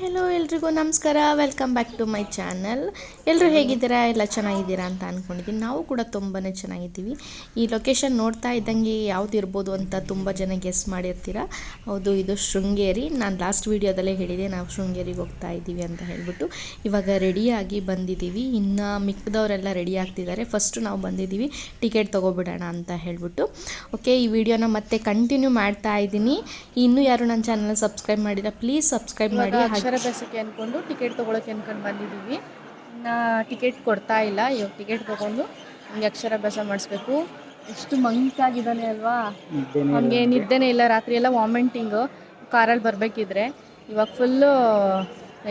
Hello ಎಲ್ರಿಗೂ ನಮಸ್ಕಾರ. Welcome back to my channel ಎಲ್ಲರೂ ಹೇಗಿದ್ದೀರಾ? ಎಲ್ಲ ಚೆನ್ನಾಗಿದ್ದೀರಾ ಅಂತ ಅಂದ್ಕೊಂಡಿದ್ದೀನಿ ನಾವು ಕೂಡ ತುಂಬಾ ಚೆನ್ನಾಗಿದ್ದೀವಿ. ಈ ಲೊಕೇಶನ್ ನೋಡ್ತಾ ಇದ್ದಂಗೆ ಯಾವ್ದು ಇರ್ಬೋದು ಅಂತ ತುಂಬ ಜನ ಗೆಸ್ ಮಾಡಿರ್ತೀರಾ? ಹೌದು ಇದು ಶೃಂಗೇರಿ. ನಾನು ಲಾಸ್ಟ್ ವೀಡಿಯೋದಲ್ಲೇ ಹೇಳಿದೆ ನಾವು ಶೃಂಗೇರಿಗೆ ಹೋಗ್ತಾ ಇದ್ದೀವಿ ಅಂತ ಹೇಳ್ಬಿಟ್ಟು. ಇವಾಗ ರೆಡಿಯಾಗಿ ಬಂದಿದ್ದೀವಿ. ಇನ್ನು ಮಿಕ್ಕದವರೆಲ್ಲ ರೆಡಿ ಆಗ್ತಿದ್ದಾರೆ. ಫಸ್ಟು ನಾವು ಬಂದಿದ್ದೀವಿ. ಟಿಕೆಟ್ ತೊಗೊಬಿಡೋಣ ಅಂತ ಹೇಳ್ಬಿಟ್ಟು. ಓಕೆ ಈ ವಿಡಿಯೋನ ಮತ್ತೆ ಕಂಟಿನ್ಯೂ ಮಾಡ್ತಾ ಇದ್ದೀನಿ. ಇನ್ನೂ ಯಾರು ನನ್ನ ಚಾನಲ್ ಸಬ್ಸ್ಕ್ರೈಬ್ ಮಾಡಿಲ್ಲ ಪ್ಲೀಸ್ ಸಬ್ಸ್ಕ್ರೈಬ್ ಮಾಡಿ. ಅಕ್ಷರಾಭ್ಯಾಸಕ್ಕೆ ಅಂದ್ಕೊಂಡು ಟಿಕೆಟ್ ತೊಗೊಳಕ್ಕೆ ಅಂದ್ಕೊಂಡು ಬಂದಿದ್ದೀವಿ. ನಾ ಟಿಕೆಟ್ ಕೊಡ್ತಾ ಇಲ್ಲ. ಇವಾಗ ಟಿಕೆಟ್ ತೊಗೊಂಡು ಹಂಗೆ ಅಕ್ಷರಾಭ್ಯಾಸ ಮಾಡಿಸ್ಬೇಕು. ಎಷ್ಟು ಮಂಕಾಗಿದ್ದಾನೆ ಅಲ್ವಾ? ನಮಗೆ ನಿದ್ದೆನೇ ಇಲ್ಲ. ರಾತ್ರಿ ಎಲ್ಲ ವಾಮಿಂಟಿಂಗು ಕಾರಲ್ಲಿ ಬರಬೇಕಿದ್ರೆ ಇವಾಗ ಫುಲ್ಲು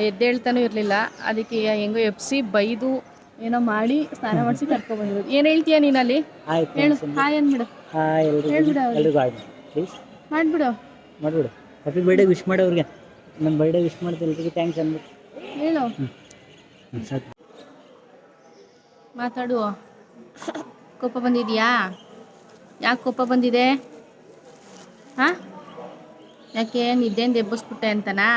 ಎದ್ದೇಳ್ತಾನೂ ಇರಲಿಲ್ಲ. ಅದಕ್ಕೆ ಹೆಂಗೋ ಎಪ್ಸಿ ಬೈದು ಏನೋ ಮಾಡಿ ಸ್ನಾನ ಮಾಡಿಸಿ ಕರ್ಕೊಬಂದಿರೋದು ಏನು ಹೇಳ್ತೀಯ ನೀನಲ್ಲಿ? ಹಾಯ್ ಹೇಳು. ಹಾಯ್ ಅಂದ್ಬಿಡು. ಹೇಳ್ಬಿಡು ಪ್ಲೀಸ್ ಮಾಡ್ಬಿಡು. ಹ್ಯಾಪಿ ಬರ್ಡೇ ವಿಶ್ ಮಾಡಿ ಅವ್ರಿಗೆ. ನನ್ನ ಬರ್ಡೇ ವಿಶ್ ಮಾಡ್ತೀನಿ ಎಲ್ರಿಗೂ ಥ್ಯಾಂಕ್ಸ್ ಅನ್ಬಿಟ್ಟು ಹೇಳು ಹ್ಮ್, ಸಾಕು ಮಾತಾಡು ಕೋಪ ಬಂದಿದೆಯಾ? ಯಾಕೆ ಕೋಪ ಬಂದಿದೆ? ಹಾಂ? ಯಾಕೆ ನಿದ್ದೆಯಿಂದ ಎಬ್ಬಿಸ್ಬಿಟ್ಟೆ ಅಂತನಾ?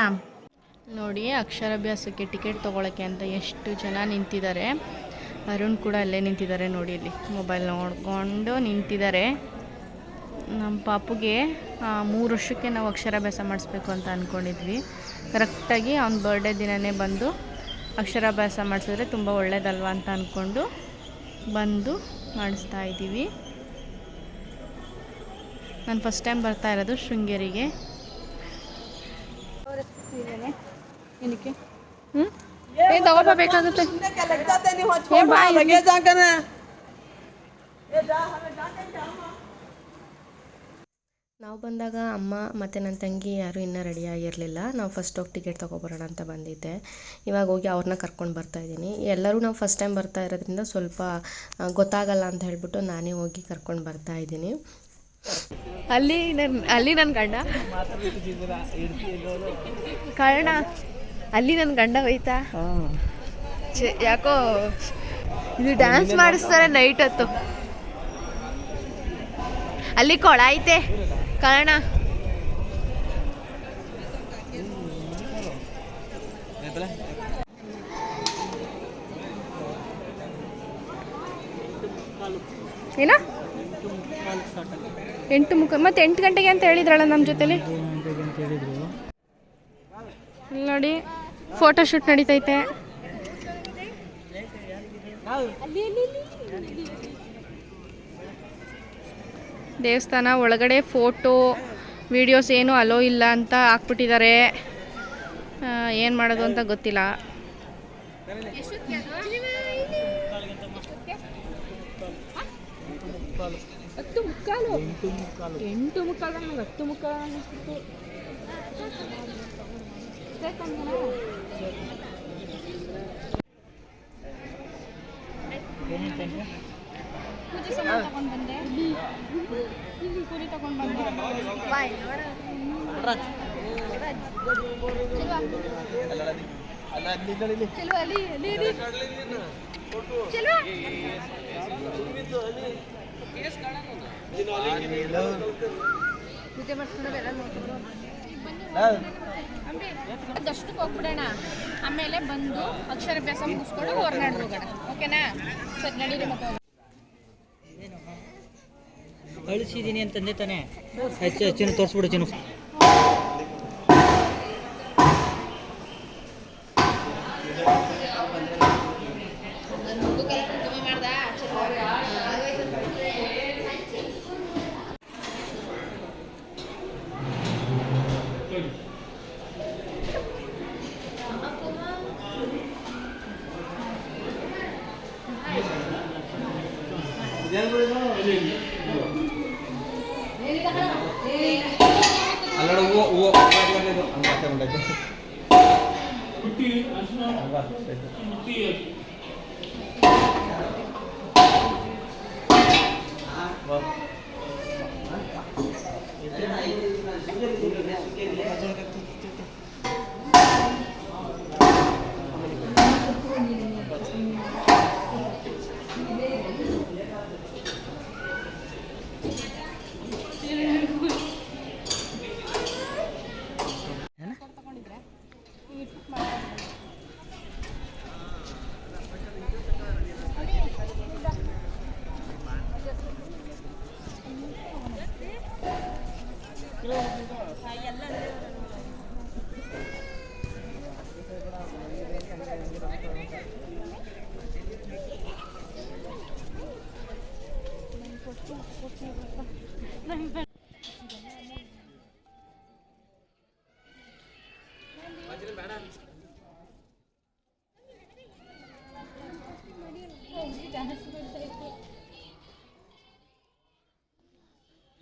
ನೋಡಿ ಅಕ್ಷರಾಭ್ಯಾಸಕ್ಕೆ ಟಿಕೆಟ್ ತೊಗೊಳಕ್ಕೆ ಅಂತ ಎಷ್ಟು ಜನ ನಿಂತಿದ್ದಾರೆ. ಅರುಣ್ ಕೂಡ ಅಲ್ಲೇ ನಿಂತಿದ್ದಾರೆ ನೋಡಿ ಇಲ್ಲಿ. ಮೊಬೈಲ್ ನೋಡ್ಕೊಂಡು ನಿಂತಿದ್ದಾರೆ. ನಮ್ಮ ಪಾಪುಗೆ ಮೂರು ವರ್ಷಕ್ಕೆ ನಾವು ಅಕ್ಷರಾಭ್ಯಾಸ ಮಾಡಿಸ್ಬೇಕು ಅಂತ ಅಂದ್ಕೊಂಡಿದ್ವಿ ಕರೆಕ್ಟಾಗಿ ಅವ್ನ ಬರ್ಡೇ ದಿನವೇ ಬಂದು ಅಕ್ಷರಾಭ್ಯಾಸ ಮಾಡಿಸಿದ್ರೆ ತುಂಬ ಒಳ್ಳೇದಲ್ವ ಅಂತ ಅಂದ್ಕೊಂಡು ಬಂದು ಮಾಡಿಸ್ತಾ ಇದ್ದೀವಿ. ನಾನು ಫಸ್ಟ್ ಟೈಮ್ ಬರ್ತಾ ಇರೋದು ಶೃಂಗೇರಿಗೆ. ಹ್ಞೂ ತಗೋಬೇಕಾಗುತ್ತೆ ಬಾ. ನಾವು ಬಂದಾಗ ಅಮ್ಮ ಮತ್ತು ನನ್ನ ತಂಗಿ ಯಾರೂ ಇನ್ನೂ ರೆಡಿ ಆಗಿರಲಿಲ್ಲ. ನಾವು ಫಸ್ಟ್ ಹೋಗಿ ಟಿಕೆಟ್ ತೊಗೊಬರೋಣ ಅಂತ ಬಂದಿದ್ದೆ. ಇವಾಗ ಹೋಗಿ ಅವ್ರನ್ನ ಕರ್ಕೊಂಡು ಬರ್ತಾ ಇದ್ದೀನಿ. ಎಲ್ಲರೂ ನಾವು ಫಸ್ಟ್ ಟೈಮ್ ಬರ್ತಾ ಇರೋದ್ರಿಂದ ಸ್ವಲ್ಪ ಗೊತ್ತಾಗಲ್ಲ ಅಂತ ಹೇಳ್ಬಿಟ್ಟು ನಾನೇ ಹೋಗಿ ಕರ್ಕೊಂಡು ಬರ್ತಾ ಇದ್ದೀನಿ. ಅಲ್ಲಿ ನನ್ನ ಅಲ್ಲಿ ನನ್ನ ಗಂಡ. ಕಾರಣ ಅಲ್ಲಿ ನನ್ನ ಗಂಡ ಹೋಯ್ತಾ? ಯಾಕೋ ಇದು ಡ್ಯಾನ್ಸ್ ಮಾಡಿಸ್ತಾರೆ ನೈಟ್ ಹೊತ್ತು. ಅಲ್ಲಿ ಕೊಳ ಐತೆ. ಕಾರಣ? ಏನ? ಎಂಟು ಮುಖ ಮತ್ತೆ ಎಂಟು ಗಂಟೆಗೆ ಅಂತ ಹೇಳಿದ್ರಲ್ಲ ನಮ್ಮ ಜೊತೆಲಿ? ನೋಡಿ ಫೋಟೋ ಶೂಟ್ ನಡೀತೈತೆ. ದೇವಸ್ಥಾನ ಒಳಗಡೆ ಫೋಟೋ ವಿಡಿಯೋಸ್ ಏನು ಅಲೋ ಇಲ್ಲ ಅಂತ ಹಾಕ್ಬಿಟ್ಟಿದ್ದಾರೆ ಏನು ಮಾಡೋದು ಅಂತ ಗೊತ್ತಿಲ್ಲ. ಹತ್ತು ಮುಕ್ಕಾಲು. ಎಂಟು ಮುಕ್ಕಾಲು ನಂಗೆ ಹತ್ತು ಮುಕ್ಕಾಲು ಅನ್ನಿಸ್ಬಿಟ್ಟು ಪೂಜೆ ಸಾಮಾನು ತಗೊಂಡ್ ಬಂದೆ. ತಗೊಂಡ್ ಬಂದೆ. ಪೂಜೆ ಮಾಡಿಸ್ಕೊಂಡು ಎಲ್ಲ ನೋಡ್ಕೊಂಡು ಅದಷ್ಟು ಹೋಗ್ಬಿಡೋಣ. ಆಮೇಲೆ ಬಂದು ಅಕ್ಷರಾಭ್ಯಾಸ ಮುಗಿಸ್ಕೊಂಡು ಹೊರನಾಡು ಹೋಗೋಣ. ಓಕೆನಾ ಸರಿ ನಡೀರಿ ಮತ್ತೆ ಕಳಿಸಿದ್ದೀನಿ ಅಂತಂದೆ ತಾನೆ. ಹೆಚ್ಚು ಹೆಚ್ಚಿನ ತೋರಿಸ್ಬಿಡು ಚಿನ್ನು. 你别。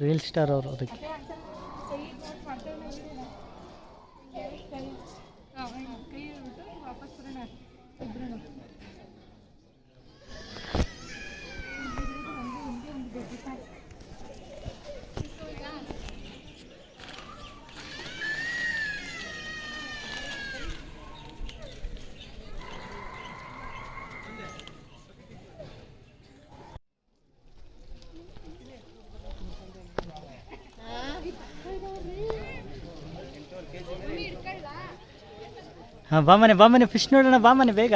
ರೀಲ್ ಸ್ಟಾರ್ ಅವರು ಅದಕ್ಕೆ. ಹಾಂ ಬಾಮನೆ ಬಾಮನೆ ಫಿಶ್ ನೋಡೋಣ ಬಾಮನೆ ಬೇಗ.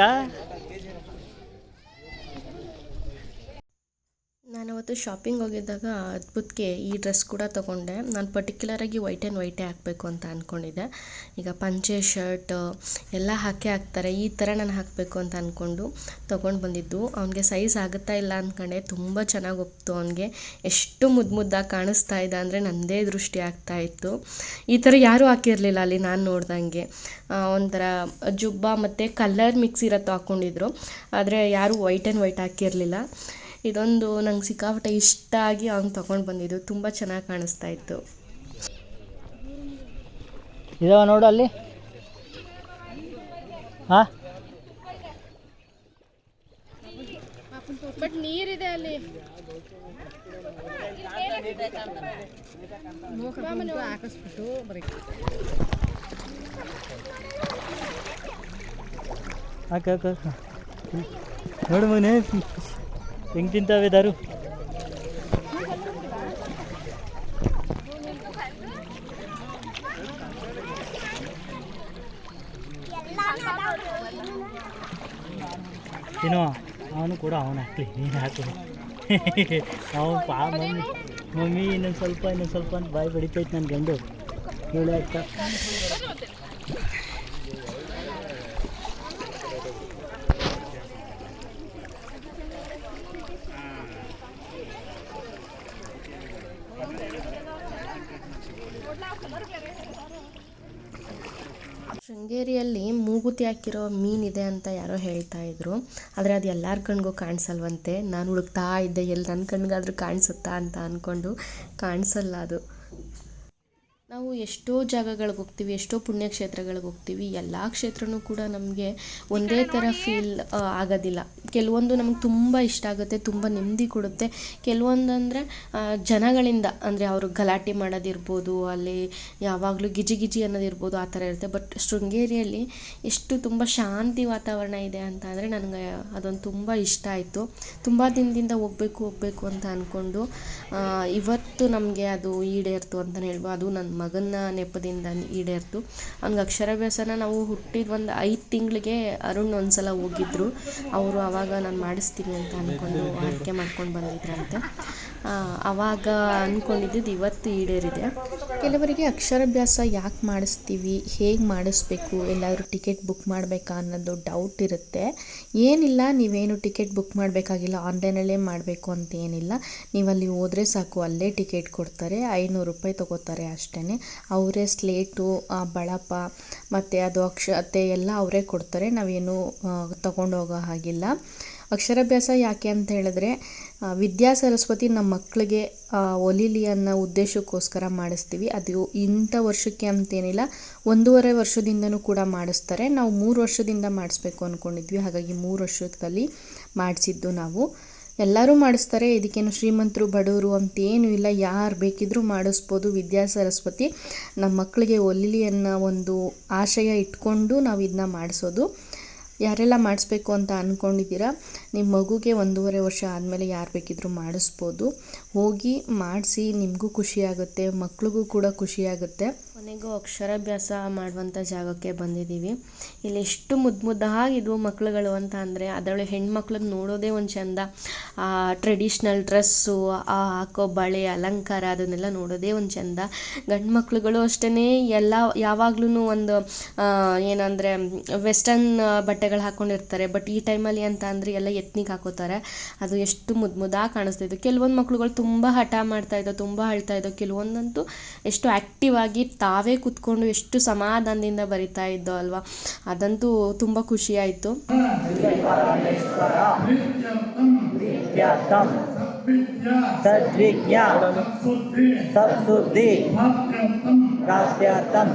ನಾನು ಅವತ್ತು ಶಾಪಿಂಗ್ ಹೋಗಿದ್ದಾಗ ಅದ್ಭುತಕ್ಕೆ ಈ ಡ್ರೆಸ್ ಕೂಡ ತೊಗೊಂಡೆ. ನಾನು ಪರ್ಟಿಕ್ಯುಲರಾಗಿ ವೈಟ್ ಆ್ಯಂಡ್ ವೈಟೇ ಹಾಕಬೇಕು ಅಂತ ಅಂದ್ಕೊಂಡಿದ್ದೆ ಈಗ ಪಂಚೆ ಶರ್ಟ್ ಎಲ್ಲ ಹಾಕೇ ಹಾಕ್ತಾರೆ. ಈ ಥರ ನಾನು ಹಾಕಬೇಕು ಅಂತ ಅಂದ್ಕೊಂಡು ತೊಗೊಂಡು ಬಂದಿದ್ದು. ಅವನಿಗೆ ಸೈಜ್ ಆಗುತ್ತಾ ಇಲ್ಲ ಅಂದ್ಕೊಂಡೆ ತುಂಬ ಚೆನ್ನಾಗಿ ಒಪ್ತು ಅವನಿಗೆ. ಎಷ್ಟು ಮುದ್ದು ಮುದ್ದಾಗಿ ಕಾಣಿಸ್ತಾ ಇದ್ದ ಅಂದರೆ ನನ್ನದೇ ದೃಷ್ಟಿ ಆಗ್ತಾ ಇತ್ತು. ಈ ಥರ ಯಾರೂ ಹಾಕಿರಲಿಲ್ಲ ಅಲ್ಲಿ ನಾನು ನೋಡ್ದಂಗೆ. ಒಂಥರ ಜುಬ್ಬ ಮತ್ತು ಕಲರ್ ಮಿಕ್ಸ್ ಇರತ್ತೋ ಹಾಕ್ಕೊಂಡಿದ್ರು ಆದರೆ ಯಾರೂ ವೈಟ್ ಆ್ಯಂಡ್ ವೈಟ್ ಹಾಕಿರಲಿಲ್ಲ. ಇದೊಂದು ನಂಗೆ ಸಿಕ್ಕಾಪಟ್ಟೆ ಇಷ್ಟ ಆಗಿ ಅವ್ನು ತೊಗೊಂಡು ಬಂದಿದ್ದು. ತುಂಬ ಚೆನ್ನಾಗಿ ಕಾಣಿಸ್ತಾ ಇತ್ತು. ಇದಾವ ನೋಡು ಅಲ್ಲಿ. ಹಾಂ? ಬಟ್ ನೀರಿದೆ ಅಲ್ಲಿ. ಹಾಕಿಸ್ಬಿಟ್ಟು ಬರೀ ಹಾಕ ಹಾಕ. ನೋಡು ಮಗನೇ. ಹೆಂಗೆ ತಿಂತಾವೆ ದಾರು ತಿನ್ನುವ ಅವನು ಕೂಡ ಅವನು ಹಾಕ್ಲಿ ನೀನು ಹಾಕು ಅವನು ಪಾ ಮಮ್ಮಿ ಮಮ್ಮಿ ಇನ್ನೊಂದು ಸ್ವಲ್ಪ ಇನ್ನೊಂದು ಸ್ವಲ್ಪ ಅಂತ ಬಾಯಿ ಬಡಿತೈತೆ ನನ್ನ ಗಂಡು. ಹೇಳಿ ಅಕ್ಕ ಮೂಗುತಿ ಹಾಕಿರೋ ಮೀನಿದೆ ಅಂತ ಯಾರೋ ಹೇಳ್ತಾ ಇದ್ರು. ಆದರೆ ಅದು ಎಲ್ಲರ ಕಣ್ಗೂ ಕಾಣಿಸಲ್ವಂತೆ. ನಾನು ಹುಡುಕ್ತಾ ಇದ್ದೆ. ಎಲ್ಲಿ ನನ್ನ ಕಣ್ಗಾದರೂ ಕಾಣಿಸುತ್ತಾ ಅಂತ ಅಂದ್ಕೊಂಡು ಕಾಣಿಸಲ್ಲ ಅದು. ನಾವು ಎಷ್ಟೋ ಜಾಗಗಳಿಗೆ ಹೋಗ್ತೀವಿ ಎಷ್ಟೋ ಪುಣ್ಯಕ್ಷೇತ್ರಗಳಿಗೆ ಹೋಗ್ತೀವಿ ಎಲ್ಲ ಕ್ಷೇತ್ರನೂ ಕೂಡ ನಮಗೆ ಒಂದೇ ಥರ ಫೀಲ್ ಆಗೋದಿಲ್ಲ. ಕೆಲವೊಂದು ನಮ್ಗೆ ತುಂಬ ಇಷ್ಟ ಆಗುತ್ತೆ ತುಂಬ ನೆಮ್ಮದಿ ಕೊಡುತ್ತೆ. ಕೆಲವೊಂದು ಅಂದರೆ ಜನಗಳಿಂದ ಅಂದರೆ ಅವರು ಗಲಾಟೆ ಮಾಡೋದಿರ್ಬೋದು ಅಲ್ಲಿ ಯಾವಾಗಲೂ ಗಿಜಿ ಗಿಜಿ ಅನ್ನೋದಿರ್ಬೋದು ಆ ಥರ ಇರುತ್ತೆ. ಬಟ್ ಶೃಂಗೇರಿಯಲ್ಲಿ ಎಷ್ಟು ತುಂಬ ಶಾಂತಿ ವಾತಾವರಣ ಇದೆ ಅಂತ ಅಂದರೆ ನನಗೆ ಅದೊಂದು ತುಂಬ ಇಷ್ಟ ಆಯಿತು. ತುಂಬ ದಿನದಿಂದ ಹೋಗ್ಬೇಕು ಹೋಗ್ಬೇಕು ಅಂತ ಅಂದ್ಕೊಂಡು ಇವತ್ತು ನಮಗೆ ಅದು ಈಡೇರ್ತು ಅಂತಲೇ ಹೇಳ್ಬೋದು. ಅದು ನನ್ನ ಮಗನ ನೆಪದಿಂದ ಈಡೇರ್ತು. ಅವ್ನಿಗೆ ಅಕ್ಷರಾಭ್ಯಾಸನ ನಾವು ಹುಟ್ಟಿದ ಒಂದು ಐದು ತಿಂಗಳಿಗೆ ಅರುಣ್ ಒಂದ್ಸಲ ಹೋಗಿದ್ರು. ಅವರು ಆವಾಗ ನಾನು ಮಾಡಿಸ್ತೀನಿ ಅಂತ ಅಂದ್ಕೊಂಡು ಆಯ್ಕೆ ಮಾಡ್ಕೊಂಡು ಬಂದಿದ್ರಂತೆ. ಆವಾಗ ಅಂದ್ಕೊಂಡಿದ್ದು ಇವತ್ತು ಈಡೇರಿದೆ. ಕೆಲವರಿಗೆ ಅಕ್ಷರಾಭ್ಯಾಸ ಯಾಕೆ ಮಾಡಿಸ್ತೀವಿ, ಹೇಗೆ ಮಾಡಿಸ್ಬೇಕು, ಎಲ್ಲಾದರೂ ಟಿಕೆಟ್ ಬುಕ್ ಮಾಡಬೇಕಾ ಅನ್ನೋದು ಡೌಟ್ ಇರುತ್ತೆ. ಏನಿಲ್ಲ, ನೀವೇನು ಟಿಕೆಟ್ ಬುಕ್ ಮಾಡಬೇಕಾಗಿಲ್ಲ, ಆನ್ಲೈನಲ್ಲೇ ಮಾಡಬೇಕು ಅಂತ ಏನಿಲ್ಲ. ನೀವು ಹೋದರೆ ಸಾಕು, ಅಲ್ಲೇ ಟಿಕೆಟ್ ಕೊಡ್ತಾರೆ, ಐನೂರು ರೂಪಾಯಿ ತೊಗೋತಾರೆ ಅಷ್ಟೇ ಅವರೇ ಸ್ಲೇಟು ಬಳಪ, ಮತ್ತು ಅದು ಅಕ್ಷತೆ ಎಲ್ಲ ಅವರೇ ಕೊಡ್ತಾರೆ. ನಾವೇನು ತೊಗೊಂಡೋಗೋ ಹೋಗೋ ಹಾಗಿಲ್ಲ. ಅಕ್ಷರಾಭ್ಯಾಸ ಯಾಕೆ ಅಂತ ಹೇಳಿದ್ರೆ ವಿದ್ಯಾ ಸರಸ್ವತಿ ನಮ್ಮ ಮಕ್ಕಳಿಗೆ ಒಲಿಲಿ ಅನ್ನೋ ಉದ್ದೇಶಕ್ಕೋಸ್ಕರ ಮಾಡಿಸ್ತೀವಿ. ಅದು ಇಂಥ ವರ್ಷಕ್ಕೆ ಅಂತೇನಿಲ್ಲ, ಒಂದೂವರೆ ವರ್ಷದಿಂದನೂ ಕೂಡ ಮಾಡಿಸ್ತಾರೆ. ನಾವು ಮೂರು ವರ್ಷದಿಂದ ಮಾಡಿಸ್ಬೇಕು ಅಂದ್ಕೊಂಡಿದ್ವಿ ಹಾಗಾಗಿ ಮೂರು ವರ್ಷದಲ್ಲಿ ಮಾಡಿಸಿದ್ದು ನಾವು. ಎಲ್ಲರೂ ಮಾಡಿಸ್ತಾರೆ. ಇದಕ್ಕೇನು ಶ್ರೀಮಂತರು, ಬಡವರು ಏನೂ ಇಲ್ಲ. ಯಾರು ಬೇಕಿದ್ರೂ ಮಾಡಿಸ್ಬೋದು. ವಿದ್ಯಾ ಸರಸ್ವತಿ ನಮ್ಮ ಮಕ್ಕಳಿಗೆ ಒಲಿಲಿ ಅನ್ನೋ ಒಂದು ಆಶಯ ಇಟ್ಕೊಂಡು ನಾವು ಇದನ್ನ ಮಾಡಿಸೋದು. ಯಾರೆಲ್ಲ ಮಾಡಿಸ್ಬೇಕು ಅಂತ ಅಂದ್ಕೊಂಡಿದ್ದೀರಾ ನಿಮ್ಮ ಮಗುಗೆ ಒಂದೂವರೆ ವರ್ಷ ಆದಮೇಲೆ ಯಾರು ಬೇಕಿದ್ರೂ ಮಾಡಿಸ್ಬೋದು. ಹೋಗಿ ಮಾಡಿಸಿ ನಿಮಗೂ ಖುಷಿಯಾಗುತ್ತೆ ಮಕ್ಳಿಗೂ ಕೂಡ ಖುಷಿಯಾಗುತ್ತೆ ಕೊನೆಗೂ ಅಕ್ಷರಾಭ್ಯಾಸ ಮಾಡುವಂಥ ಜಾಗಕ್ಕೆ ಬಂದಿದ್ದೀವಿ. ಇಲ್ಲಿ ಎಷ್ಟು ಮುದ್ದು ಮುದ್ದಾಗಿದ್ವು ಮಕ್ಳುಗಳು ಅಂತ ಅಂದರೆ, ಅದರೊಳಗೆ ಹೆಣ್ಮಕ್ಳನ್ನ ನೋಡೋದೇ ಒಂದು ಚಂದ. ಆ ಟ್ರೆಡಿಷ್ನಲ್ ಡ್ರೆಸ್ಸು ಆ ಹಾಕೋ ಬಳೆ ಅಲಂಕಾರ ಅದನ್ನೆಲ್ಲ ನೋಡೋದೇ ಒಂದು ಚಂದ. ಗಂಡು ಮಕ್ಕಳುಗಳು ಅಷ್ಟೇ ಎಲ್ಲ ಯಾವಾಗ್ಲೂ ಒಂದು ಏನಂದರೆ ವೆಸ್ಟರ್ನ್ ಬಟ್ಟೆಗಳು ಹಾಕ್ಕೊಂಡಿರ್ತಾರೆ ಬಟ್ ಈ ಟೈಮಲ್ಲಿ ಅಂತ ಅಂದರೆ ಎಲ್ಲ ಎತ್ನಿಗೆ ಹಾಕೋತಾರೆ. ಅದು ಎಷ್ಟು ಮುದ್ದು ಮುದ್ದಾಗಿ ಕಾಣಿಸ್ತಾ ಇತ್ತು ಕೆಲವೊಂದು ಮಕ್ಳುಗಳು ತುಂಬ ಹಠ ಮಾಡ್ತಾ ಇದ್ದವು ತುಂಬ ಅಳ್ತಾ ಇದ್ದವು ಕೆಲವೊಂದಂತೂ ಎಷ್ಟು ಆ್ಯಕ್ಟಿವ್ ಆಗಿ ತಾವೇ ಕೂತ್ಕೊಂಡು ಎಷ್ಟು ಸಮಾಧಾನದಿಂದ ಬರಿತಾ ಇದ್ದೋ ಅಲ್ವಾ? ಅದಂತೂ ತುಂಬ ಖುಷಿ ಆಯಿತು. ಸದ್ವಿಜ್ಞಾ. ಸತ್ಸುದ್ಧಿ ಪ್ರಾಪ್ತ್ಯಾರ್ಥಂ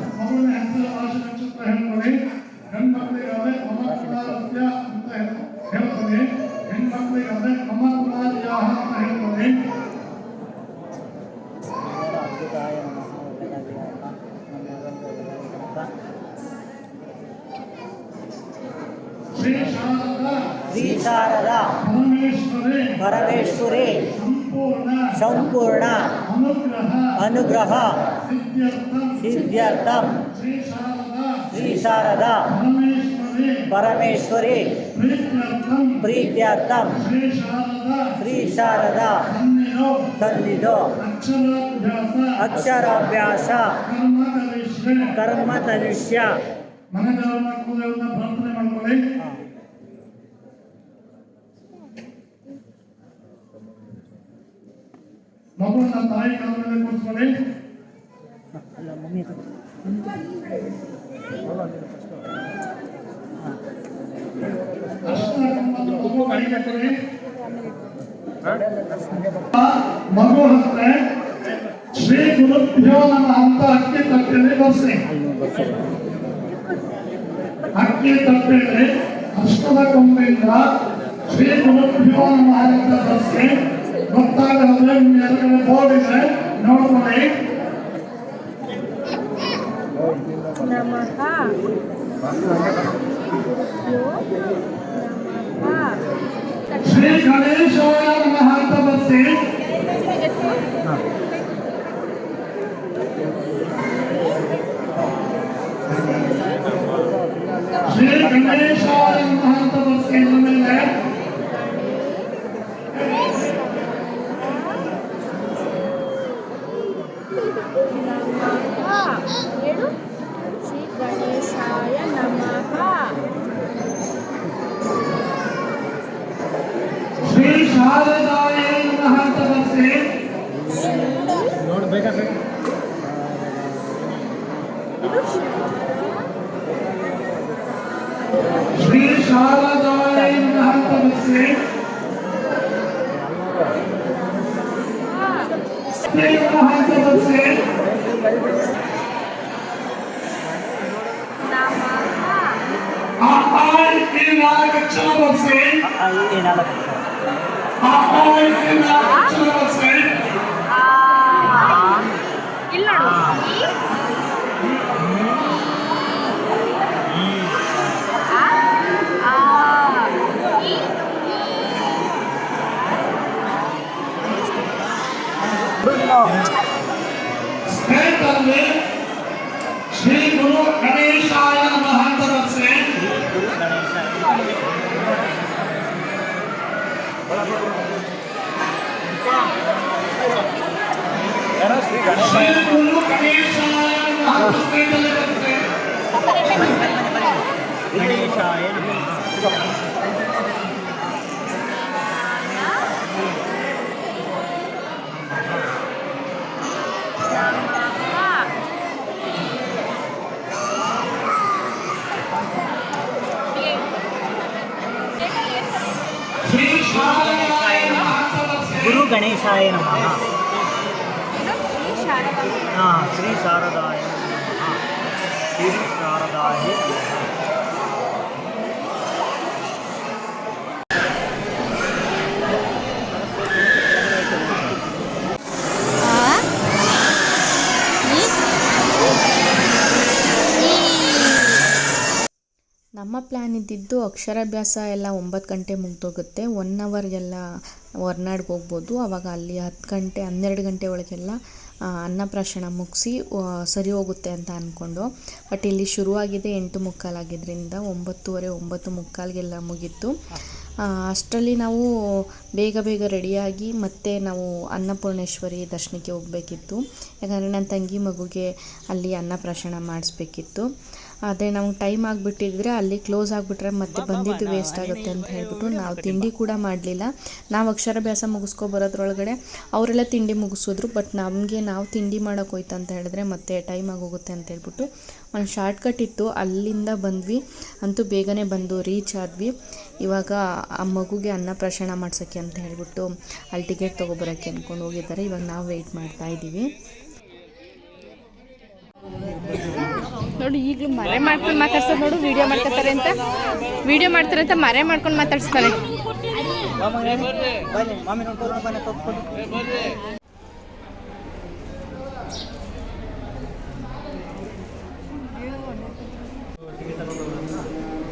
ಶ್ರೀ ಶಾರದಾ ಪರಮೇಶ್ವರಿ. ಸಂಪೂರ್ಣ ಅನುಗ್ರಹ. ಸಿದ್ಧ್ಯರ್ಥಂ ಶ್ರೀ ಶಾರದ ಪರಮೇಶ್ವರಿ. ಪ್ರೀತ್ಯರ್ಥಂ. ಶ್ರೀ ಶಾರದ ತಂದಿದು ಅಕ್ಷರಾಭ್ಯಾಸ. ಕರ್ಮ ತನಿಷ್ಯ ಮನೆಗಳನ್ನು ಕೂಡ ಪ್ರಾರ್ಥನೆ ಮಾಡ್ಕೊಳ್ಳಿ. ಮಗುವನ್ನ ತಾಯಿ ಕಾಲ ಮೇಲೆ ಕೂರಿಸ್ಕೊಳ್ಳಿ ಅಲ್ಲ ಮಮ್ಮಿ ಅರ್ಶಿನ ಕುಂಕುಮದ ಮಗು ಕೈ ಕಟ್ಟಲಿ ಮಗು ಹತ್ರ ಶ್ರೀ ಗುರುಭ್ಯೋ ನಮ್ಮ ಅಂತ ಅಕ್ಕಿ ತಟ್ಟೆಯಲ್ಲಿ ಬರ್ಸಿ ಅಕ್ಕಿ ತಟ್ಟೆಯಲ್ಲಿ ಅಷ್ಟದ ಕೊಂಬೆಯಿಂದ ಶ್ರೀ ಗುರುಭ್ಯೋ ನಮ್ಮ ಅಂತ ಬರ್ಸಿ ಗೊತ್ತಾಗದ್ರೆ ನಿಮ್ಮ ಎದುರುಗಡೆ ಬೋರ್ಡ್ ಇದೆ ನೋಡ್ಕೊಳ್ಳಿ ಶ್ರೀ ಗಣೇಶಾಯ ನಮಃ ಅಂತ ಬರ್ಸಿ ಶ್ರೀ ಗಣೇಶಾಯ ನಮಃ ಅಂತ ಬರ್ಸಿ ಆಮೇಲೆ ಹೇಳು ಶ್ರೀ ಗಣೇಶಾಯ ನಮಃ ಶ್ರೀ ಶಾರದಾಯ ನಮಃ ಅಂತ ಬರ್ಸಿ ಶ್ರೀ ಶಾರದಾಯ ನಮಃ ಅಂತ ಬರ್ಸಿ ಶ್ರೀ ನಮಃ ಅಂತ ಬರ್ಸಿ ಆ ಆ ಈ ನಾಲ್ಕು ಅಕ್ಷರ ಬರ್ಸಿ ಏನಾಗಲ್ಲ ಆ ಆ ಈ ನಾಲ್ಕು ಅಕ್ಷರ ಬರ್ಸಿ ಇಲ್ಲ ನೋಡು ಈ ಆ ಈ ಸ್ನೇಹಿತರಲ್ಲಿ ಶ್ರೀ ಗುರು ಗಣೇಶಾಯ ನಮಃ ಅಂತ ಬರ್ಸಿ ಶ್ರೀ ಗುರು ಗಣೇಶಾಯ ನಮಃ ಅಂತ ಸ್ನೇಹಿತರಲ್ಲಿ ಬರ್ಸಿ ಗಣೇಶಾಯ ನಮಃ ಶ್ರೀ ಶಾರದಾಯ ನಮಃ ಅಂತ ಬರ್ಸಿ ಗುರು ಗಣೇಶಾಯ ನಮಃ. ಹಾಂ ಶ್ರೀ ಶಾರದಾಯ ನಮಃ. ಶ್ರೀ ಶಾರದಾಯ ನಮ್ಮ ಪ್ಲ್ಯಾನ್ ಇದ್ದಿದ್ದು ಅಕ್ಷರಾಭ್ಯಾಸ ಎಲ್ಲ ಒಂಬತ್ತು ಗಂಟೆ ಮುಗ್ದೋಗುತ್ತೆ. ಒನ್ ಅವರ್ಗೆಲ್ಲ ಹೊರ್ನಾಡ್ಗೆ ಹೋಗ್ಬೋದು. ಆವಾಗ ಅಲ್ಲಿ ಹತ್ತು ಗಂಟೆ, ಹನ್ನೆರಡು ಗಂಟೆ ಒಳಗೆಲ್ಲ ಅನ್ನಪ್ರಾಶನ ಮುಗಿಸಿ ಸರಿ ಹೋಗುತ್ತೆ ಅಂತ ಅಂದ್ಕೊಂಡು ಬಟ್ ಇಲ್ಲಿ ಶುರುವಾಗಿದೆ ಎಂಟು ಮುಕ್ಕಾಲಾಗಿದ್ದರಿಂದ ಒಂಬತ್ತುವರೆ, ಒಂಬತ್ತು ಮುಕ್ಕಾಲಿಗೆಲ್ಲ ಮುಗೀತು. ಅಷ್ಟರಲ್ಲಿ ನಾವು ಬೇಗ ಬೇಗ ರೆಡಿಯಾಗಿ ಮತ್ತೆ ನಾವು ಅನ್ನಪೂರ್ಣೇಶ್ವರಿ ದರ್ಶನಕ್ಕೆ ಹೋಗಬೇಕಿತ್ತು. ಯಾಕಂದರೆ ನನ್ನ ತಂಗಿ ಮಗುಗೆ ಅಲ್ಲಿ ಅನ್ನಪ್ರಾಶನ ಮಾಡಿಸ್ಬೇಕಿತ್ತು. ಆದರೆ ನಮ್ಗೆ ಟೈಮ್ ಆಗಿಬಿಟ್ಟಿದ್ರೆ ಅಲ್ಲಿ ಕ್ಲೋಸ್ ಆಗಿಬಿಟ್ರೆ ಮತ್ತೆ ಬಂದಿದ್ದು ವೇಸ್ಟ್ ಆಗುತ್ತೆ ಅಂತ ಹೇಳ್ಬಿಟ್ಟು ನಾವು ತಿಂಡಿ ಕೂಡ ಮಾಡಲಿಲ್ಲ. ನಾವು ಅಕ್ಷರಾಭ್ಯಾಸ ಮುಗಿಸ್ಕೊ ಬರೋದ್ರೊಳಗಡೆ ಅವರೆಲ್ಲ ತಿಂಡಿ ಮುಗಿಸಿದ್ರು ಬಟ್ ನಮಗೆ ನಾವು ತಿಂಡಿ ಮಾಡೋಕೆ ಹೋಯ್ತು ಅಂತ ಹೇಳಿದ್ರೆ ಮತ್ತೆ ಟೈಮ್ ಆಗೋಗುತ್ತೆ ಅಂತ ಹೇಳ್ಬಿಟ್ಟು ಒಂದು ಶಾರ್ಟ್ಕಟ್ ಇತ್ತು. ಅಲ್ಲಿಂದ ಬಂದ್ವಿ. ಅಂತೂ ಬೇಗನೆ ಬಂದು ರೀಚ್ ಆದ್ವಿ. ಇವಾಗ ಆ ಮಗುಗೆ ಅನ್ನಪ್ರಾಶನ ಮಾಡ್ಸೋಕ್ಕೆ ಅಂತ ಹೇಳಿಬಿಟ್ಟು ಅಲ್ಲಿ ಟಿಕೆಟ್ ತೊಗೊಬರೋಕ್ಕೆ ಅಂದ್ಕೊಂಡು ಹೋಗಿದ್ದಾರೆ. ಇವಾಗ ನಾವು ವೆಯ್ಟ್ ಮಾಡ್ತಾ ಇದ್ದೀವಿ ನೋಡಿ, ಈಗಲೂ ಮರೆ ಮಾಡ್ಕೊಂಡು ಮಾತಾಡ್ಸೋದು ನೋಡು ವಿಡಿಯೋ ಮಾಡ್ಕೊತಾರೆ ಅಂತ. ವಿಡಿಯೋ ಮಾಡ್ತಾರೆ ಅಂತ ಮರೆ ಮಾಡ್ಕೊಂಡು ಮಾತಾಡ್ಸ್ತಾನೆ.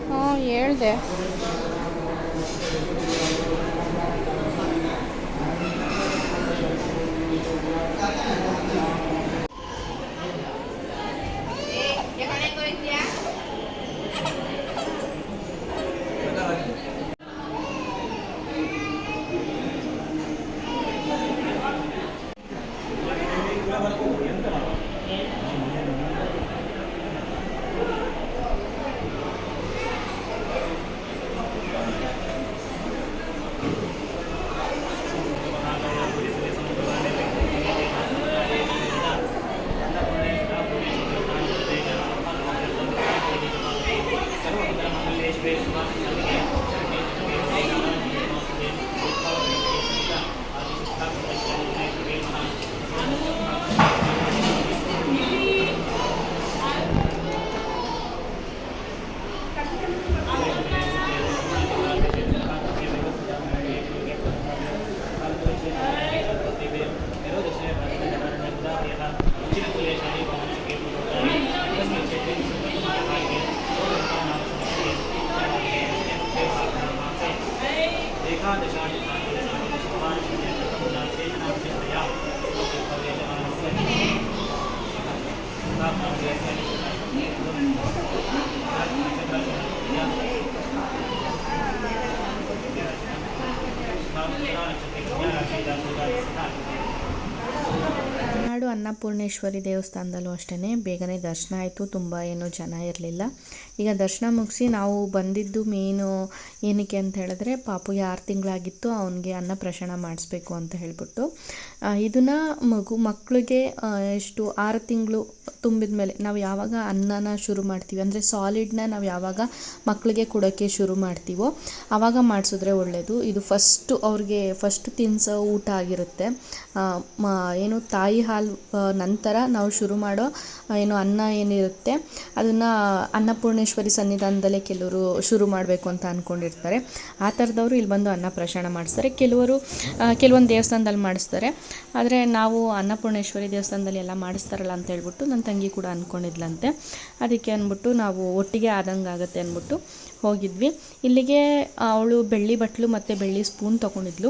ಹಾಂ ನೋಡ್ಕೊಂಡು ಬನ್ನಿ ತಪ್ಪಿಕೊಂಡು ಹ್ಞೂ ಹೇಳ್ದೆ ನಾಡು ಅನ್ನಪೂರ್ಣೇಶ್ವರಿ ದೇವಸ್ಥಾನದಲ್ಲೂ ಅಷ್ಟೇ ಬೇಗನೆ ದರ್ಶನ ಆಯಿತು. ತುಂಬ ಏನು ಜನ ಇರಲಿಲ್ಲ. ಈಗ ದರ್ಶನ ಮುಗಿಸಿ ನಾವು ಬಂದಿದ್ದು ಮೇನು ಏನಕ್ಕೆ ಅಂತ ಹೇಳಿದ್ರೆ ಪಾಪುಗೆ ಆರು ತಿಂಗಳಾಗಿತ್ತು. ಅವನಿಗೆ ಅನ್ನಪ್ರಶನ ಮಾಡಿಸ್ಬೇಕು ಅಂತ ಹೇಳಿಬಿಟ್ಟು. ಇದನ್ನು ಮಗು ಮಕ್ಕಳಿಗೆ ಎಷ್ಟು, ಆರು ತಿಂಗಳು ತುಂಬಿದ ಮೇಲೆ ನಾವು ಯಾವಾಗ ಅನ್ನನ ಶುರು ಮಾಡ್ತೀವಿ. ಅಂದರೆ ಸಾಲಿಡ್ನ ನಾವು ಯಾವಾಗ ಮಕ್ಕಳಿಗೆ ಕೊಡೋಕ್ಕೆ ಶುರು ಮಾಡ್ತೀವೋ ಆವಾಗ ಮಾಡಿಸಿದ್ರೆ ಒಳ್ಳೆಯದು ಇದು ಫಸ್ಟು ಅವ್ರಿಗೆ ಫಸ್ಟ್ ತಿನ್ಸೋ ಊಟ ಆಗಿರುತ್ತೆ. ಏನು ತಾಯಿ ಹಾಲು ನಂತರ ನಾವು ಶುರು ಮಾಡೋ ಏನು ಅನ್ನ ಏನಿರುತ್ತೆ, ಅದನ್ನು ಅನ್ನಪೂರ್ಣೇಶ್ವರಿ ಸನ್ನಿಧಾನದಲ್ಲೇ ಕೆಲವರು ಶುರು ಮಾಡಬೇಕು ಅಂತ ಅಂದ್ಕೊಂಡಿರ್ತಾರೆ ಆ ಥರದವರು ಇಲ್ಲಿ ಬಂದು ಅನ್ನ ಪ್ರಶಾಣ ಮಾಡಿಸ್ತಾರೆ. ಕೆಲವರು ಕೆಲವೊಂದು ದೇವಸ್ಥಾನದಲ್ಲಿ ಮಾಡಿಸ್ತಾರೆ. ಆದರೆ ನಾವು ಅನ್ನಪೂರ್ಣೇಶ್ವರಿ ದೇವಸ್ಥಾನದಲ್ಲಿ ಎಲ್ಲ ಮಾಡಿಸ್ತಾರಲ್ಲ ಅಂತ ಹೇಳ್ಬಿಟ್ಟು ನನ್ನ ತಂಗಿ ಕೂಡ ಅಂದ್ಕೊಂಡಿದ್ಲಂತೆ ಅದಕ್ಕೆ ಅಂದ್ಬಿಟ್ಟು ನಾವು ಒಟ್ಟಿಗೆ ಆದಂಗೆ ಆಗುತ್ತೆ ಅಂದ್ಬಿಟ್ಟು ಹೋಗಿದ್ವಿ. ಇಲ್ಲಿಗೆ ಅವಳು ಬೆಳ್ಳಿ ಬಟ್ಲು ಮತ್ತು ಬೆಳ್ಳಿ ಸ್ಪೂನ್ ತೊಗೊಂಡಿದ್ಲು.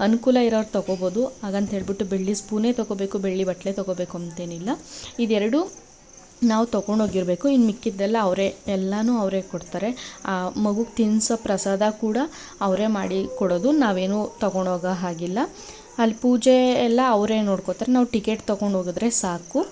ಅನುಕೂಲ ಇರೋರು ತೊಗೋಬೋದು. ಹಾಗಂತ ಹೇಳ್ಬಿಟ್ಟು ಬೆಳ್ಳಿ ಸ್ಪೂನೇ ತೊಗೋಬೇಕು, ಬೆಳ್ಳಿ ಬಟ್ಲೆ ತೊಗೋಬೇಕು ಅಂತೇನಿಲ್ಲ. ಇದೆರಡು ನಾವು ತೊಗೊಂಡೋಗಿರಬೇಕು ಇನ್ನು ಮಿಕ್ಕಿದ್ದೆಲ್ಲ ಅವರೇ, ಎಲ್ಲನೂ ಅವರೇ ಕೊಡ್ತಾರೆ. ಆ ಮಗುಗೆ ತಿನ್ನಿಸೋ ಪ್ರಸಾದ ಕೂಡ ಅವರೇ ಮಾಡಿ ಕೊಡೋದು. ನಾವೇನು ತೊಗೊಂಡೋಗೋ ಹಾಗಿಲ್ಲ. ಅಲ್ಲಿ ಪೂಜೆ ಎಲ್ಲ ಅವರೇ ನೋಡ್ಕೋತಾರೆ. ನಾವು ಟಿಕೆಟ್ ತೊಗೊಂಡೋಗಿದ್ರೆ ಸಾಕು.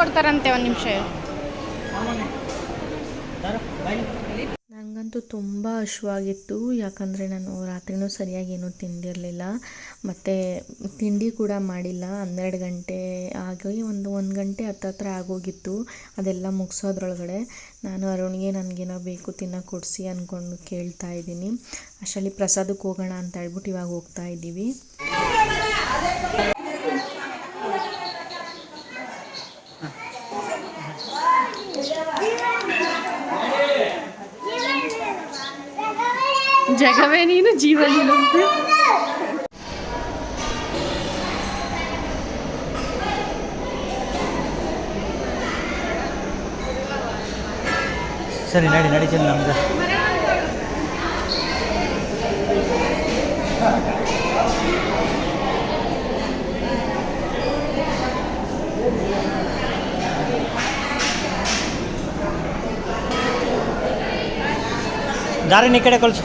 ಕೊಡ್ತಾರಂತೆ ಒಂದು ನಿಮಿಷ. ನನಗಂತೂ ತುಂಬ ಹಶ್ವಾಗಿತ್ತು. ಯಾಕಂದರೆ ನಾನು ರಾತ್ರಿನೂ ಸರಿಯಾಗಿ ಏನೂ ತಿಂದಿರಲಿಲ್ಲ. ಮತ್ತು ತಿಂಡಿ ಕೂಡ ಮಾಡಿಲ್ಲ. ಹನ್ನೆರಡು ಗಂಟೆ ಆಗಿ ಒಂದು ಒಂದು ಗಂಟೆ ಹತ್ತತ್ರ ಆಗೋಗಿತ್ತು. ಅದೆಲ್ಲ ಮುಗಿಸೋದ್ರೊಳಗಡೆ ನಾನು ಅರುಣ್ಗೆ ನನಗೇನೋ ಬೇಕು ತಿನ್ನೋ ಕೊಡಿಸಿ ಅಂದ್ಕೊಂಡು ಕೇಳ್ತಾ ಇದ್ದೀನಿ. ಅಷ್ಟರಲ್ಲಿ ಪ್ರಸಾದಕ್ಕೆ ಹೋಗೋಣ ಅಂತ ಹೇಳ್ಬಿಟ್ಟು ಇವಾಗ ಹೋಗ್ತಾ ಇದ್ದೀವಿ. ಜಗವೇ ನೀನು ಜೀವ ನೀನು ಅಂತ ಸರಿ ನಡಿ ನಡೀತೀನಿ ನಮ್ಗೆ ದಾರಿನ ಈ ಕಡೆ ಕಳಿಸು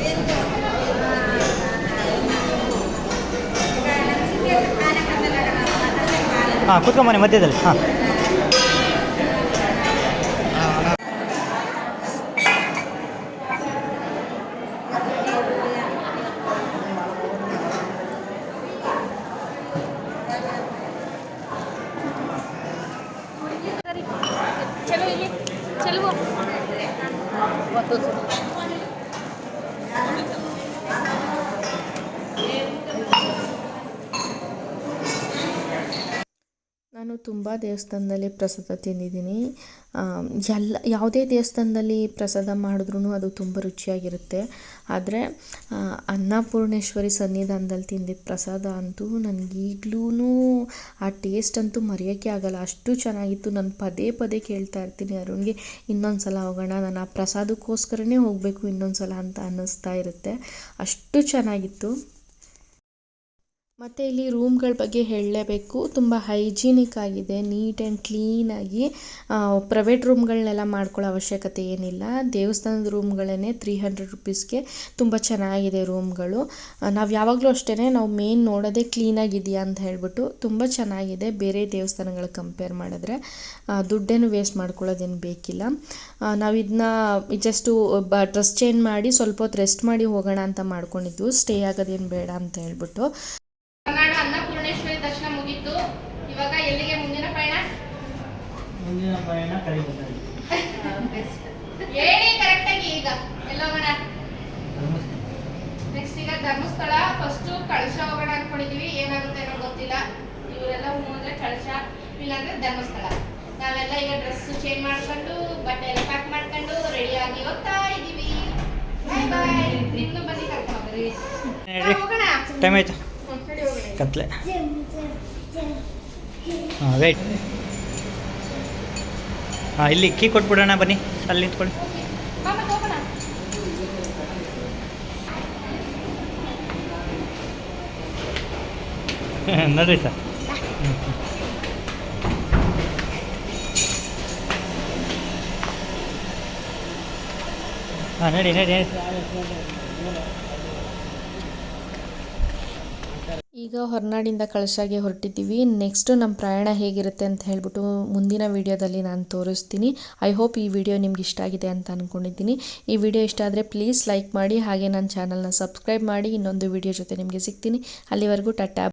ಹಾಂ ಕೂತ್ಕೊಂಬನೆ ಮಧ್ಯದಲ್ಲಿ. ಹಾಂ. ನಾನು ತುಂಬ ದೇವಸ್ಥಾನದಲ್ಲಿ ಪ್ರಸಾದ ತಿಂದಿದ್ದೀನಿ. ಎಲ್ಲ, ಯಾವುದೇ ದೇವಸ್ಥಾನದಲ್ಲಿ ಪ್ರಸಾದ ಮಾಡಿದ್ರೂ ಅದು ತುಂಬ ರುಚಿಯಾಗಿರುತ್ತೆ. ಆದರೆ ಅನ್ನಪೂರ್ಣೇಶ್ವರಿ ಸನ್ನಿಧಾನದಲ್ಲಿ ತಿಂದಿದ್ದ ಪ್ರಸಾದ ಅಂತೂ ನನಗೀಗ್ಲೂ ಆ ಟೇಸ್ಟ್ ಅಂತೂ ಮರೆಯೋಕ್ಕೆ ಆಗಲ್ಲ. ಅಷ್ಟು ಚೆನ್ನಾಗಿತ್ತು. ನಾನು ಪದೇ ಪದೇ ಕೇಳ್ತಾ ಇರ್ತೀನಿ ಅರುಣ್ಗೆ ಇನ್ನೊಂದು ಸಲ ಹೋಗೋಣ, ನಾನು ಆ ಪ್ರಸಾದಕ್ಕೋಸ್ಕರನೇ ಹೋಗಬೇಕು ಇನ್ನೊಂದು ಸಲ ಅಂತ ಅನ್ನಿಸ್ತಾ ಇರುತ್ತೆ. ಅಷ್ಟು ಚೆನ್ನಾಗಿತ್ತು. ಮತ್ತು ಇಲ್ಲಿ ರೂಮ್ಗಳ ಬಗ್ಗೆ ಹೇಳಲೇಬೇಕು. ತುಂಬ ಹೈಜೀನಿಕ್ ಆಗಿದೆ, ನೀಟ್ ಆ್ಯಂಡ್ ಕ್ಲೀನಾಗಿ ಪ್ರೈವೇಟ್ ರೂಮ್ಗಳನ್ನೆಲ್ಲ ಮಾಡ್ಕೊಳ್ಳೋ ಅವಶ್ಯಕತೆ ಏನಿಲ್ಲ. ದೇವಸ್ಥಾನದ ರೂಮ್ಗಳೇ ತ್ರೀ ಹಂಡ್ರೆಡ್ ರುಪೀಸ್ಗೆ ತುಂಬ ಚೆನ್ನಾಗಿದೆ ರೂಮ್ಗಳು. ನಾವು ಯಾವಾಗಲೂ ಅಷ್ಟೇ ನಾವು ಮೇನ್ ನೋಡೋದೇ ಕ್ಲೀನಾಗಿದೆಯಾ ಅಂತ ಹೇಳ್ಬಿಟ್ಟು ತುಂಬ ಚೆನ್ನಾಗಿದೆ. ಬೇರೆ ದೇವಸ್ಥಾನಗಳ ಕಂಪೇರ್ ಮಾಡಿದ್ರೆ ದುಡ್ಡೇನು ವೇಸ್ಟ್ ಮಾಡ್ಕೊಳ್ಳೋದೇನು ಬೇಕಿಲ್ಲ. ನಾವು ಇದನ್ನ ಜಸ್ಟು ಬ ಡ್ರೆಸ್ ಚೇಂಜ್ ಮಾಡಿ ಸ್ವಲ್ಪ ಹೊತ್ತು ರೆಸ್ಟ್ ಮಾಡಿ ಹೋಗೋಣ ಅಂತ ಮಾಡ್ಕೊಂಡಿದ್ವು. ಸ್ಟೇ ಆಗೋದೇನು ಬೇಡ ಅಂತ ಹೇಳ್ಬಿಟ್ಟು ಹೊರನಾಡು ಅನ್ನಪೂರ್ಣೇಶ್ವರಿ ದರ್ಶನ ಮುಗೀತು ಇವಾಗ ಎಲ್ಲಿಗೆ ಮುಂದಿನ ಪಯಣ ಮುಂದಿನ ಪಯಣ ಕರೆಗೆ ಹೇಳಿ ಕರೆಕ್ಟಾಗಿ ಈಗ. ಎಲ್ಲ ಹೋಗೋಣ? ನೆಕ್ಸ್ಟ್ ಈಗ ಧರ್ಮಸ್ಥಳ. ಫಸ್ಟ್ ಕಳಶ ಹೋಗೋಣ ಅನ್ಕೊಂಡಿದೀವಿ. ಏನಾಗುತ್ತೆ ಅನ್ನೋ ಗೊತ್ತಿಲ್ಲ. ಇವರೆಲ್ಲ ಹ್ಞೂ ಅಂದ್ರೆ ಕಳಶ ಇಲ್ಲಾಂದ್ರೆ ಧರ್ಮಸ್ಥಳ. ನಾವೆಲ್ಲ ಈಗ ಡ್ರೆಸ್ ಚೇಂಜ್ ಮಾಡ್ಕೊಂಡು ಬಟ್ಟೆ ಎಲ್ಲ ಪ್ಯಾಕ್ ಮಾಡ್ಕೊಂಡು ರೆಡಿ ಆಗಿ ಹೋಗ್ತಾ ಇದೀವಿ. ಬಾಯ್ ಬಾಯ್ ನಿಮ್ನು ಬನ್ನಿ ಕರ್ಕೊಂಡ್ರಿ ಹೋಗೋಣ. ಟೈಮ್ ಆಯ್ತು? ಹೋಗೋಣ ಕತ್ಲೆ. ಹಾಂ ವೇಟ್ ಹಾಂ, ಇಲ್ಲಿ ಕೀ ಕೊಟ್ಬಿಡೋಣ, ಬನ್ನಿ. ಅಲ್ಲಿ ನಿಂತ್ಕೊಳ್ಳಿ. ಬಾ ಮತ್ತೆ ಹೋಗೋಣ ನೋಡ್ರಿ ಸರ್. ಹಾಂ ನಡಿ ನಡಿ ನಡಿ ಈಗ ಹೊರನಾಡಿಂದ ಕಳಶಾಗೆ ಹೊರಟಿದ್ದೀವಿ. ನೆಕ್ಸ್ಟು ನಮ್ಮ ಪ್ರಯಾಣ ಹೇಗಿರುತ್ತೆ ಅಂತ ಹೇಳ್ಬಿಟ್ಟು ಮುಂದಿನ ವಿಡಿಯೋದಲ್ಲಿ ನಾನು ತೋರಿಸ್ತೀನಿ. ಐ ಹೋಪ್ ಈ ವಿಡಿಯೋ ನಿಮ್ಗೆ ಇಷ್ಟ ಆಗಿದೆ ಅಂತ ಅಂದ್ಕೊಂಡಿದ್ದೀನಿ ಈ ವಿಡಿಯೋ ಇಷ್ಟ ಆದರೆ ಪ್ಲೀಸ್ ಲೈಕ್ ಮಾಡಿ, ಹಾಗೆ ನನ್ನ ಚಾನಲ್ನ ಸಬ್ಸ್ಕ್ರೈಬ್ ಮಾಡಿ. ಇನ್ನೊಂದು ವಿಡಿಯೋ ಜೊತೆ ನಿಮಗೆ ಸಿಗ್ತೀನಿ. ಅಲ್ಲಿವರೆಗೂ ಟಟಾ